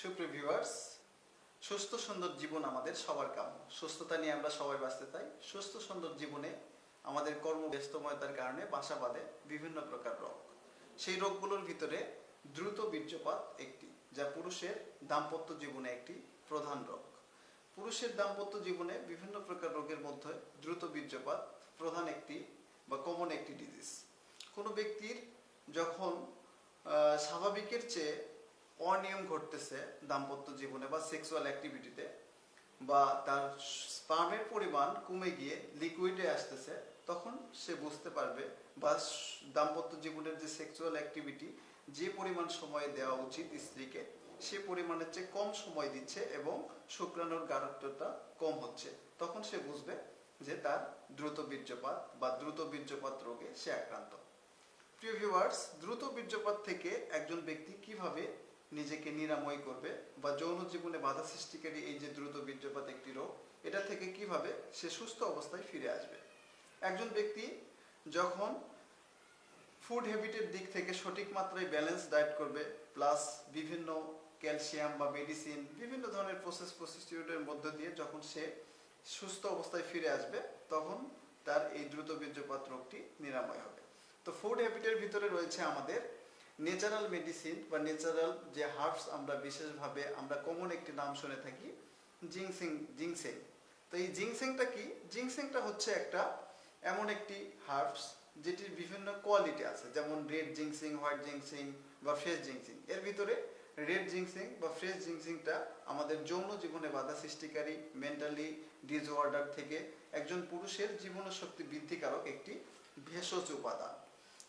সুপ্রিয় ভিউয়ার্স, সুস্থ সুন্দর জীবন আমাদের সবার কাম সুস্থতা নিয়ে আমরা সবাই বাঁচতে চাই। সুস্থ সুন্দর জীবনে আমাদের কর্মব্যস্তময়তার কারণে বাসা বাঁধে বিভিন্ন প্রকার রোগ। সেই রোগগুলোর ভিতরে দ্রুত বীর্যপাত একটি, যা পুরুষের দাম্পত্য জীবনে একটি প্রধান রোগ। পুরুষের দাম্পত্য জীবনে বিভিন্ন প্রকার রোগের মধ্যে দ্রুত বীর্যপাত প্রধান একটি বা কমন একটি ডিজিজ কোনো ব্যক্তির যখন স্বাভাবিকের চেয়ে অনিয়ম ঘটতেছে দাম্পত্য জীবনে বা সেক্সুয়াল অ্যাক্টিভিটিতে বা তার স্পার্মের পরিমাণ কমে গিয়ে লিকুইডে আসতেছে, তখন সে বুঝতে পারবে বা দাম্পত্য জীবনের যে সেক্সুয়াল অ্যাক্টিভিটি যে পরিমাণ সময় দেওয়া উচিত স্ত্রীকে, সে পরিমাণের চেয়ে কম সময় দিচ্ছে এবং শুক্রাণুর গাঢ়ত্বটা কম হচ্ছে। তখন সে বুঝবে যে তার দ্রুত বীর্যপাত বা দ্রুত বীর্যপাত রোগে সে আক্রান্ত। প্রিয় ভিউয়ার্স দ্রুত বীর্যপাত থেকে একজন ব্যক্তি কীভাবে নিজেকে নিরাময় করবে বা যৌন জীবনে বাধা সৃষ্টিকারী এই যে দ্রুত বীর্যপাত একটি রোগ, এটা থেকে কীভাবে সে সুস্থ অবস্থায় ফিরে আসবে? একজন ব্যক্তি যখন ফুড হ্যাবিটের দিক থেকে সঠিক মাত্রায় ব্যালেন্স ডায়েট করবে প্লাস বিভিন্ন ক্যালসিয়াম বা মেডিসিন বিভিন্ন ধরনের প্রসেস প্রসিডিউরের মধ্য দিয়ে যখন সে সুস্থ অবস্থায় ফিরে আসবে, তখন তার এই দ্রুত বীর্যপাত রোগটি নিরাময় হবে। তো ফুড হ্যাবিটের ভিতরে রয়েছে আমাদের ন্যাচারাল মেডিসিন বা ন্যাচারাল যে হার্বস আমরা বিশেষভাবে আমরা কমন একটি নাম শুনে থাকি জিংসিং জিংসেং তো এই জিংসেংটা কি? জিংসেংটা হচ্ছে একটা এমন একটি হার্বস যেটির বিভিন্ন কোয়ালিটি আছে, যেমন রেড জিংসিং হোয়াইট জিংসিং বা ফ্রেশ জিংসিং এর ভিতরে রেড জিংসিং বা ফ্রেশ জিংসিংটা আমাদের যৌন জীবনে বাধা সৃষ্টিকারী মেন্টালি ডিসঅর্ডার থেকে একজন পুরুষের জীবন শক্তি বৃদ্ধিকারক একটি ভেষজ উপাদান,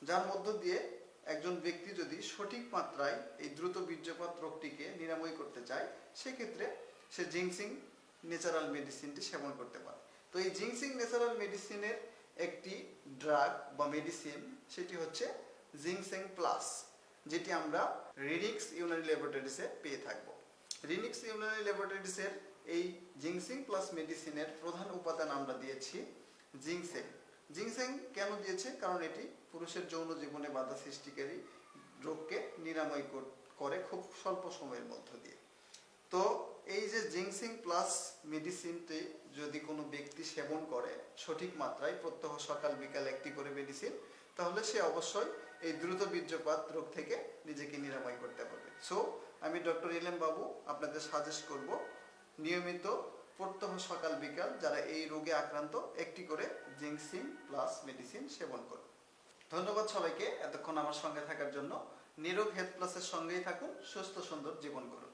যার মধ্য দিয়ে একজন ব্যক্তি যদি সঠিক মাত্রায় এই দ্রুত বীর্যপাত রোগটিকে নিরাময় করতে চায়, সেক্ষেত্রে সে জিংসিং ন্যাচারাল মেডিসিনটি সেবন করতে পারে। তো এই জিংসিং ন্যাচারাল মেডিসিনের একটি ড্রাগ বা মেডিসিন, সেটি হচ্ছে জিংসেং প্লাস, যেটি আমরা রিনিক্স ইউনারি ল্যাবরেটরিজে পেয়ে থাকব। রিনিক্স ইউনারি ল্যাবরেটরিজের এই জিংসিং প্লাস মেডিসিনের প্রধান উপাদান আমরা দিয়েছি জিংসেং। জিংসেং কেন দিয়েছে? কারণ এটি পুরুষের যৌন জীবনে বাধা সৃষ্টিকারী রোগকে নিরাময় করে খুব স্বল্প সময়ের মধ্য দিয়ে। তো এই যে জিংসিং প্লাস মেডিসিনটি যদি কোনো ব্যক্তি সেবন করে সঠিক মাত্রায়, প্রত্যহ সকাল, বিকাল একটি করে মেডিসিন, তাহলে সে অবশ্যই এই দ্রুত বীর্যপাত রোগ থেকে নিজেকে নিরাময় করতে পারবে। সো আমি ডক্টর ইলেম বাবু আপনাদের সাজেস্ট করব, নিয়মিত প্রত্যহ সকাল, বিকাল যারা এই রোগে আক্রান্ত, একটি করে জিংসিং প্লাস মেডিসিন সেবন করুন। ধন্যবাদ সবাইকে এতক্ষণ আমার সঙ্গে থাকার জন্য। নিরোগ হেলথ প্লাসের সঙ্গেই থাকুন, সুস্থ সুন্দর জীবন করুন।